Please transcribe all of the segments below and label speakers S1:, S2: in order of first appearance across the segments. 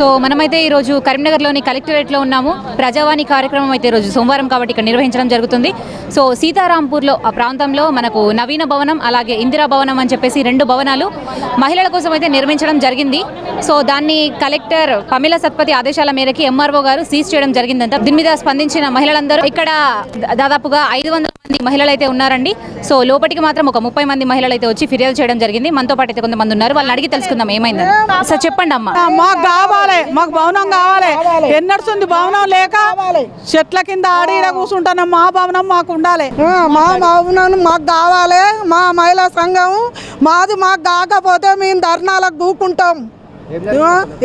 S1: So మనమైతే ఈరోజు కరీంనగర్లోని కలెక్టరేట్లో ఉన్నాము. ప్రజావాణి కార్యక్రమం అయితే ఈరోజు సోమవారం కాబట్టి ఇక్కడ నిర్వహించడం జరుగుతుంది. సో సీతారాంపూర్లో ఆ ప్రాంతంలో మనకు నవీన భవనం అలాగే ఇందిరా భవనం అని చెప్పేసి రెండు భవనాలు మహిళల కోసం అయితే నిర్మించడం జరిగింది. సో దాన్ని కలెక్టర్ పమిళ సత్పతి ఆదేశాల మేరకి ఎంఆర్ఓ గారు సీజ్ చేయడం జరిగిందంట. దీని మీద స్పందించిన మహిళలందరూ ఇక్కడ దాదాపుగా ఐదు వందల మంది మహిళలు అయితే ఉన్నారండి. సో లోపలికి మాత్రం ఒక ముప్పై మంది మహిళలు అయితే వచ్చి ఫిర్యాదు చేయడం జరిగింది. మనతో పాటు అయితే కొంతమంది ఉన్నారు. వాళ్ళని అడిగి తెలుసుకుందాం ఏమైందని. సార్ చెప్పండి అమ్మా
S2: మాకు కావాలి మాకు భవనం కావాలి. ఎన్నడుస్తుంది భవనం లేక చెట్ల కింద ఆడి ఈడ కూర్చుంటున్నాం. మా భవనం మాకు ఉండాలి.
S3: ఆ, మా భవనం మాకు కావాలి. మా మహిళా సంఘం మాది మాకు కాకపోతే మేము ధర్నాలకు దూకుంటాం.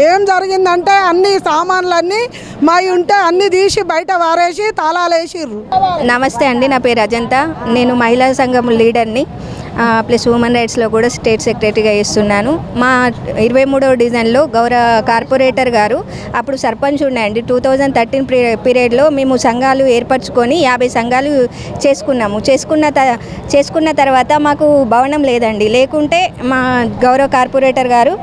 S3: ఏం జరిగిందంటే అన్ని సామాన్లన్నీ మా ఉంటే అన్ని తీసి బయట వారేసి తాళాలు వేసిర్రు
S4: నమస్తే అండి నా పేరు అజంత. నేను మహిళా సంఘం లీడర్ని. ప్లస్ హ్యూమన్ రైట్స్లో కూడా స్టేట్ సెక్రటరీగా ఇస్తున్నాను మా ఇరవై మూడవ డివిజన్లో గౌరవ కార్పొరేటర్ గారు అప్పుడు సర్పంచ్ ఉండండి టూ థౌజండ్ థర్టీన్ పీరియడ్లో మేము సంఘాలు ఏర్పరచుకొని యాభై సంఘాలు చేసుకున్నాము. చేసుకున్న త చేసుకున్న తర్వాత మాకు భవనం లేదండి. లేకుంటే మా గౌరవ కార్పొరేటర్ గారు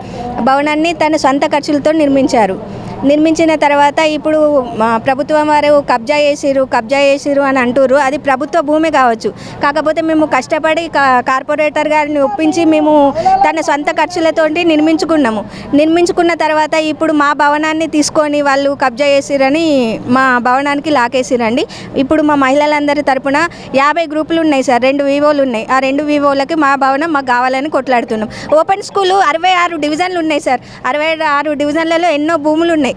S4: భవనాన్ని తన సొంత ఖర్చులతో నిర్మించారు. నిర్మించిన తర్వాత ఇప్పుడు మా ప్రభుత్వం వారు కబ్జా చేసిరు కబ్జా చేసిరు అని అంటుర్రు. అది ప్రభుత్వ భూమి కావచ్చు. కాకపోతే మేము కష్టపడి కా- కార్పొరేటర్ గారిని ఒప్పించి మేము తన సొంత ఖర్చులతోటి నిర్మించుకున్నాము. నిర్మించుకున్న తర్వాత ఇప్పుడు మా భవనాన్ని తీసుకొని వాళ్ళు కబ్జా చేసిరని మా భవనానికి లాకేసిరండి. ఇప్పుడు మా మహిళలందరి తరపున యాభై గ్రూపులు ఉన్నాయి సార్. రెండు వివోలు ఉన్నాయి. ఆ రెండు వివోలకి మా భవనం మాకు కావాలని కొట్లాడుతున్నాం. ఓపెన్ స్కూలు అరవై ఆరు డివిజన్లు ఉన్నాయి సార్. అరవై ఆరు డివిజన్లలో ఎన్నో భూములు ఉన్నాయి.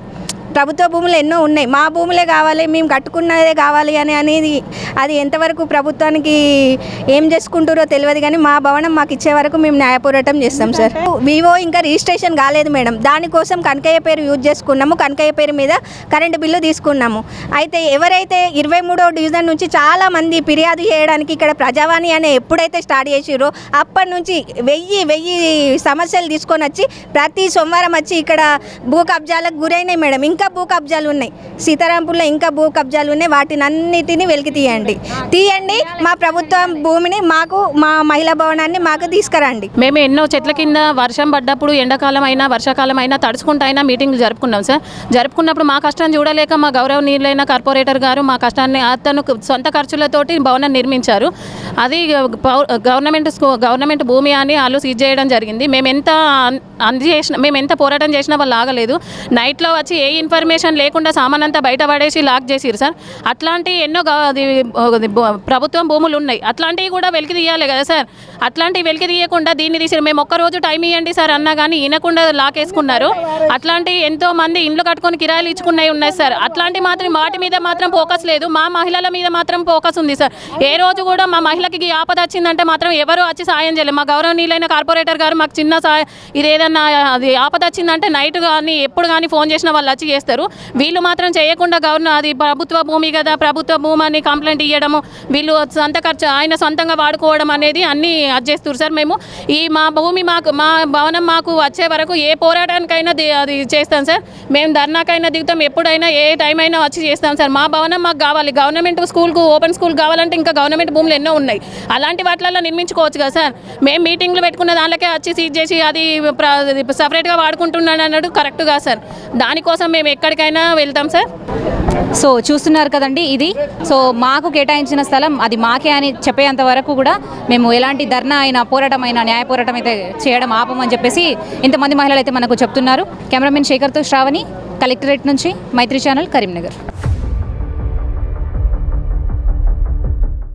S4: ప్రభుత్వ భూములు ఎన్నో ఉన్నాయి. మా భూములే కావాలి మేము కట్టుకున్నదే కావాలి అని అనేది అది ఎంతవరకు ప్రభుత్వానికి ఏం చేసుకుంటారో తెలియదు కానీ మా భవనం మాకు ఇచ్చే వరకు మేము న్యాయ పోరాటం చేస్తాం సార్. వివో ఇంకా రిజిస్ట్రేషన్ కాలేదు మేడం. దానికోసం కనకయ్య పేరు యూజ్ చేసుకున్నాము. కనకయ్య పేరు మీద కరెంటు బిల్లు తీసుకున్నాము. అయితే ఎవరైతే ఇరవై మూడో డివిజన్ నుంచి చాలా మంది ఫిర్యాదు చేయడానికి ఇక్కడ ప్రజావాణి అనే ఎప్పుడైతే స్టార్ట్ చేసిరో అప్పటి నుంచి వెయ్యి వెయ్యి సమస్యలు తీసుకొని వచ్చి ప్రతి సోమవారం వచ్చి ఇక్కడ భూ కబ్జాలకు గురైనాయి మేడం. ఇంకా భూ కబ్జాలు ఉన్నాయి సీతారాంపూర్లో ఇంకా భూ కబ్జాలు ఉన్నాయి. వాటిని అన్నిటిని వెలికి తీయండి. తీయండి. మా ప్రభుత్వం భూమిని మాకు మా మహిళా భవనాన్ని మాకు తీసుకురండి.
S5: మేము ఎన్నో చెట్ల కింద వర్షం పడ్డప్పుడు ఎండాకాలం అయినా వర్షాకాలం అయినా తడుచుకుంటూ అయినా మీటింగ్లు జరుపుకున్నాం సార్. జరుపుకున్నప్పుడు మా కష్టం చూడలేక మా గౌరవనీయులైన కార్పొరేటర్ గారు మా కష్టాన్ని అతను సొంత ఖర్చులతోటి భవనం నిర్మించారు. అది గవర్నమెంట్ గవర్నమెంట్ భూమి అని వాళ్ళు సీజ్ చేయడం జరిగింది. మేము ఎంత అందజేసిన మేము ఎంత పోరాటం చేసినా వాళ్ళు ఆగలేదు. నైట్లో వచ్చి ఏ ఇన్ఫర్మేషన్ లేకుండా సామాన్య అంతా బయట పడేసి లాక్ చేసిరు సార్. అట్లాంటి ఎన్నో అది ప్రభుత్వం భూములు ఉన్నాయి. అట్లాంటివి కూడా వెలికి తీయాలి కదా సార్. అట్లాంటివి వెలికి తీయకుండా దీన్ని తీసి మేము ఒక్కరోజు టైం ఇవ్వండి సార్ అన్నా కానీ వినకుండా లాక్ వేసుకున్నారు అట్లాంటి ఎంతో మంది ఇండ్లు కట్టుకొని కిరాయిలు ఇచ్చుకున్నవి ఉన్నాయి సార్. అట్లాంటి మాత్రం వాటి మీద మాత్రం ఫోకస్ లేదు. మా మహిళల మీద మాత్రం ఫోకస్ ఉంది సార్. ఏ రోజు కూడా మా మహిళకి ఆపద వచ్చిందంటే మాత్రం ఎవరు వచ్చి సాయం చేయలేదు. మా గౌరవనీయులైన కార్పొరేటర్ గారు మాకు చిన్న సాయ ఇది ఏదన్నా అది ఆపద వచ్చిందంటే నైట్ కానీ ఎప్పుడు కానీ ఫోన్ చేసిన వాళ్ళు వచ్చి చేస్తారు. వీళ్ళు మాత్రం చేయకుండా గవర్నర్ అది ప్రభుత్వ భూమి కదా ప్రభుత్వ భూమి అని కంప్లైంట్ ఇవ్వడము వీళ్ళు సొంత ఖర్చు ఆయన సొంతంగా వాడుకోవడం అనేది అన్నీ అది సార్ మేము. ఈ మా భూమి మాకు మా భవనం మాకు వచ్చే వరకు ఏ పోరాటానికైనా అది చేస్తాం సార్. మేము ధర్నాకైనా దిగుతాం ఎప్పుడైనా ఏ టైం అయినా వచ్చి చేస్తాం సార్. మా భవనం మాకు కావాలి గవర్నమెంట్ స్కూల్కు ఓపెన్ స్కూల్ కావాలంటే ఇంకా గవర్నమెంట్ భూములు ఎన్నో ఉన్నాయి. అలాంటి వాటిలలో నిర్మించుకోవచ్చు కదా సార్. మేము మీటింగ్లు పెట్టుకున్న దానికే వచ్చి సీజ్ చేసి అది సపరేట్గా వాడుకుంటున్నాను అన్నట్టు కరెక్ట్గా సార్. దానికోసం మేము ఎక్కడికైనా వెళ్తాం సార్. సార్
S1: సో చూస్తున్నారు కదండి ఇది. సో మాకు కేటాయించిన స్థలం అది మాకే అని చెప్పేంత వరకు కూడా మేము ఎలాంటి ధర్నా అయినా పోరాటం అయినా న్యాయ పోరాటం అయితే చేయడం ఆపమని చెప్పేసి ఇంతమంది మహిళలు అయితే మనకు చెప్తున్నారు. కెమెరామెన్ శేఖర్తో శ్రావణి కలెక్టరేట్ నుంచి మైత్రి ఛానల్ కరీంనగర్.